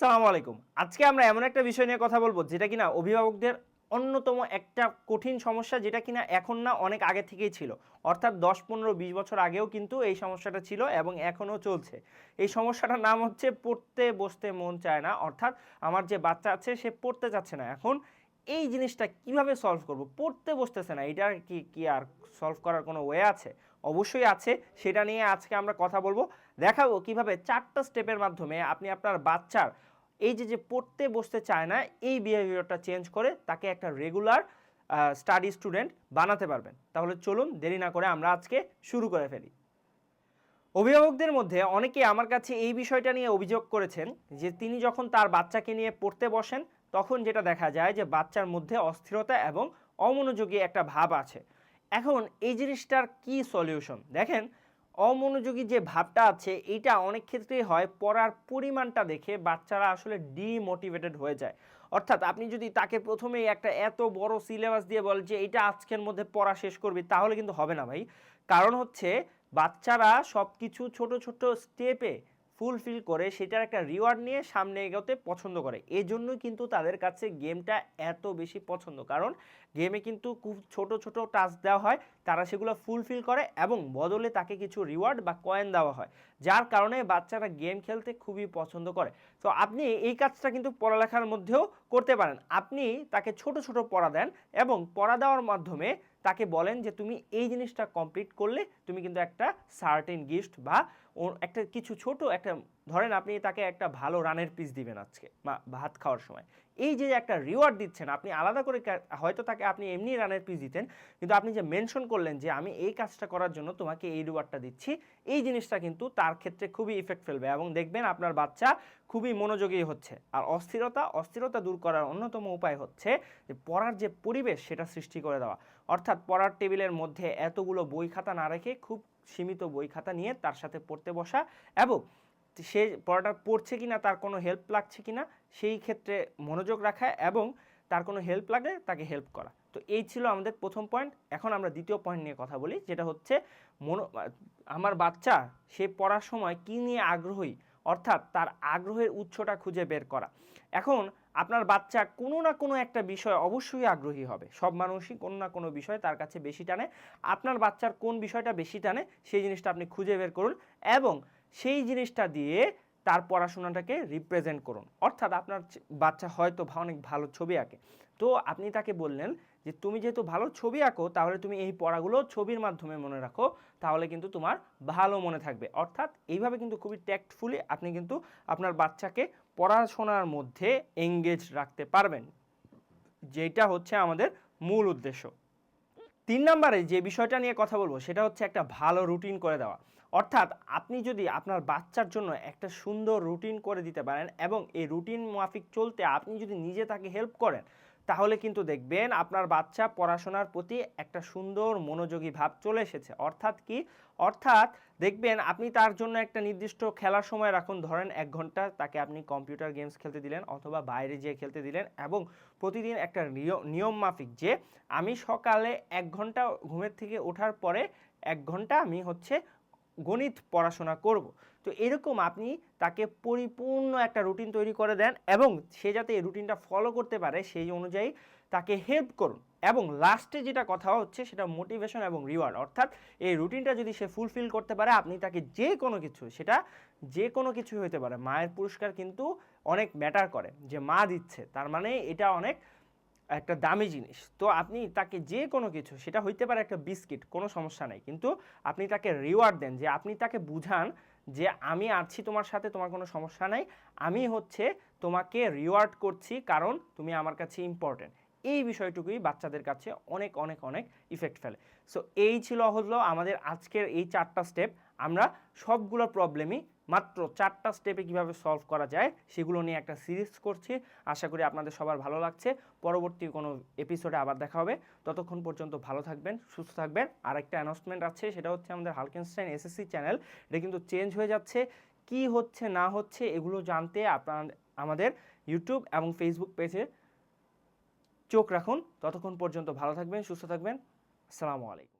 সালাম আলাইকুম। আজকে আমরা এমন একটা বিষয় নিয়ে কথা বলব যেটা কিনা অভিভাবকদের অন্যতম একটা কঠিন সমস্যা যেটা কিনা এখন না অনেক আগে থেকেই ছিল। অর্থাৎ দশ, পনেরো, বিশ বছর আগেও কিন্তু এই সমস্যাটা ছিল এবং এখনও চলছে। এই সমস্যাটার নাম হচ্ছে পড়তে বসতে মন চায় না। অর্থাৎ আমার যে বাচ্চা আছে সে পড়তে চাচ্ছে না। এখন এই জিনিসটা কীভাবে সলভ করব? পড়তে বসতেছে না। এটা কি কি আর সলভ করার কোনো ওয়ে আছে? অবশ্যই আছে। সেটা নিয়ে আজকে আমরা কথা বলব। দেখাবো কীভাবে চারটা স্টেপের মাধ্যমে আপনি আপনার বাচ্চার এই যে যে পড়তে বসতে চায় না, এই বিহেভিয়ারটা চেঞ্জ করে তাকে একটা রেগুলার স্টাডি স্টুডেন্ট বানাতে পারবেন। তাহলে চলুন দেরি না করে আমরা আজকে শুরু করে ফেলি। অভিভাবকদের মধ্যে অনেকে আমার কাছে এই বিষয়টা নিয়ে অভিযোগ করেছেন যে, তিনি যখন তার বাচ্চাকে নিয়ে পড়তে বসেন, তখন যেটা দেখা যায় যে, বাচ্চার মধ্যে অস্থিরতা এবং অমনোযোগী একটা ভাব আছে। এখন এই জিনিসটার কি সলিউশন দেখেন অমনোযোগী যে ভাবটা আছে এটা অনেক ক্ষেত্রেই হয় পড়ার পরিমাণটা দেখে বাচ্চারা আসলে ডিমোটিভেটেড হয়ে যায়। অর্থাৎ আপনি যদি তাকে প্রথমেই একটা এত বড় সিলেবাস দিয়ে বলেন যে এটা আজকের মধ্যে পড়া শেষ করবে তাহলে কিন্তু হবে না ভাই। কারণ হচ্ছে বাচ্চারা সব কিছু ছোট ছোট স্টেপে ফুলফিল করে সেটার একটা রিওয়ার্ড নিয়ে সামনে এগোতে পছন্দ করে। এই জন্যই কিন্তু তাদের কাছে গেমটা এত বেশি পছন্দ। কারণ গেমে কিন্তু খুব ছোট ছোট টাস্ক দেওয়া হয়, তারা সেগুলো ফুলফিল করে এবং বদলে তাকে কিছু রিওয়ার্ড বা কয়েন দেওয়া হয়। যার কারণে বাচ্চারা গেম খেলতে খুবই পছন্দ করে। তো আপনি এই কাজটা কিন্তু পড়ালেখার মধ্যেও করতে পারেন। আপনি তাকে ছোট ছোট পড়া দেন এবং পড়া দেওয়ার মাধ্যমে তাকে বলেন যে তুমি এই জিনিসটা কমপ্লিট করলে তুমি কিন্তু একটা সার্টেন গিফট বা একটা কিছু ছোট একটা, ধরেন আপনি তাকে একটা ভালো রানের পিস দিবেন আজকে বা ভাত খাওয়ার সময়। এই যে একটা রিওয়ার্ড দিচ্ছেন, আপনি আলাদা করে হয়তো তাকে আপনি এমনি রানের পিস দিতেন, কিন্তু আপনি যে মেনশন করলেন যে আমি এই কাজটা করার জন্য তোমাকে এই রিওয়ার্ডটা দিচ্ছি, এই জিনিসটা কিন্তু তার ক্ষেত্রে খুবই ইফেক্ট ফেলবে এবং দেখবেন আপনার বাচ্চা খুবই মনোযোগী হচ্ছে। আর অস্থিরতা অস্থিরতা দূর করার অন্যতম উপায় হচ্ছে যে পড়ার যে পরিবেশ সেটা সৃষ্টি করে দেওয়া। অর্থাৎ পড়ার টেবিলের মধ্যে এতগুলো বই খাতা না রেখে খুব সীমিত বই খাতা নিয়ে তার সাথে পড়তে বসা এবং সে পড়াটা পড়ছে কি না তার কোনো হেল্প লাগছে কি না সেই ক্ষেত্রে মনোযোগ রাখা এবং তার কোনো হেল্প লাগে তাকে হেল্প করা। তো এই ছিল আমাদের প্রথম পয়েন্ট এখন আমরা দ্বিতীয় পয়েন্ট নিয়ে কথা বলি, যেটা হচ্ছে মনো, আমার বাচ্চা, সে পড়ার সময় কী নিয়ে আগ্রহী? অর্থাৎ তার আগ্রহের উৎসটা খুঁজে বের করা। এখন আপনার বাচ্চা কোনো না কোনো একটা বিষয় অবশ্যই আগ্রহী হবে। সব মানুষই কোনো না কোনো বিষয় তার কাছে বেশি টানে। আপনার বাচ্চার কোন বিষয়টা বেশি টানে, সেই জিনিসটা আপনি খুঁজে বের করুন এবং সেই জিনিসটা দিয়ে তার পড়াশোনাটাকে রিপ্রেজেন্ট করুন। অর্থাৎ আপনার বাচ্চা হয়তো অনেক ভালো ছবি আঁকে। তো আপনি তাকে বললেন যে, তুমি যেহেতু ভালো ছবি আঁকো, তাহলে তুমি এই পড়াগুলো ছবির মাধ্যমে মনে রাখো, তাহলে কিন্তু তোমার ভালো মনে থাকবে। অর্থাৎ এইভাবে কিন্তু খুবই ট্যাক্টফুলি আপনি কিন্তু আপনার বাচ্চাকে পড়াশোনার মধ্যে এঙ্গেজ রাখতে পারবেন। যেটা হচ্ছে আমাদের মূল উদ্দেশ্য। তিন নম্বরে যে বিষয়টা নিয়ে কথা বলব, সেটা হচ্ছে একটা ভালো রুটিন করে দেওয়া। অর্থাৎ আপনি যদি আপনার বাচ্চার জন্য একটা সুন্দর রুটিন করে দিতে পারেন এবং এই রুটিন মাফিক চলতে আপনি যদি নিজে তাকে হেল্প করেন, তাহলে কিন্তু দেখবেন আপনার বাচ্চা পড়াশোনার প্রতি একটা সুন্দর মনোযোগী ভাব চলে এসেছে। অর্থাৎ কি? অর্থাৎ দেখবেন আপনি তার জন্য একটা নির্দিষ্ট খেলার সময় রাখুন। ধরেন এক ঘণ্টা তাকে আপনি কম্পিউটার গেমস খেলতে দিলেন অথবা বাইরে যেয়ে খেলতে দিলেন এবং প্রতিদিন একটা নিয়ম মাফিক যে আমি সকালে এক ঘণ্টা ঘুমের থেকে ওঠার পরে এক ঘণ্টা আমি হচ্ছে গণিত পড়াশোনা করব। তো এরকম আপনি তাকে পরিপূর্ণ একটা রুটিন তৈরি করে দেন এবং সে যাতে এই রুটিনটা ফলো করতে পারে সেই অনুযায়ী তাকে হেল্প করুন। এবং লাস্টে যেটা কথা হচ্ছে সেটা মোটিভেশন এবং রিওয়ার্ড অর্থাৎ এই রুটিনটা যদি সে ফুলফিল করতে পারে, আপনি তাকে যে কোনো কিছু, সেটা যে কোনো কিছু হতে পারে। মায়ের পুরস্কার কিন্তু অনেক ম্যাটার করে, যে মা দিচ্ছে। তার মানে এটা অনেক একটা দামি জিনিস। তো আপনি তাকে যে কোনো কিছু, সেটা হইতে পারে একটা বিস্কিট, কোনো সমস্যা নাই। কিন্তু আপনি তাকে রিওয়ার্ড দেন যে আপনি তাকে বুঝান যে আমি আছি তোমার সাথে, তোমার কোনো সমস্যা নাই। আমি হচ্ছে তোমাকে রিওয়ার্ড করছি কারণ তুমি আমার কাছে ইম্পর্টেন্ট এই বিষয়টুকুই বাচ্চাদের কাছে অনেক অনেক অনেক ইফেক্ট ফেলে। সো এই ছিল হলো আমাদের আজকের এই চারটা স্টেপ আমরা সবগুলো প্রবলেমই মাত্র চারটা স্টেপে কীভাবে সলভ করা যায় সেগুলো নিয়ে একটা সিরিজ করছি। আশা করি আপনাদের সবার ভালো লাগছে। পরবর্তী কোনো এপিসোডে আবার দেখা হবে। ততক্ষণ পর্যন্ত ভালো থাকবেন, সুস্থ থাকবেন। আর একটা অ্যানাউন্সমেন্ট আছে, সেটা হচ্ছে আমাদের হালকেনস্টাইন এসএসসি চ্যানেল এটা কিন্তু চেঞ্জ হয়ে যাচ্ছে। কি হচ্ছে, না হচ্ছে, এগুলো জানতে আপনার, আমাদের ইউটিউব এবং ফেসবুক পেজে চোখ রাখুন। ততক্ষণ পর্যন্ত ভালো থাকবেন, সুস্থ থাকবেন। আসসালামু আলাইকুম।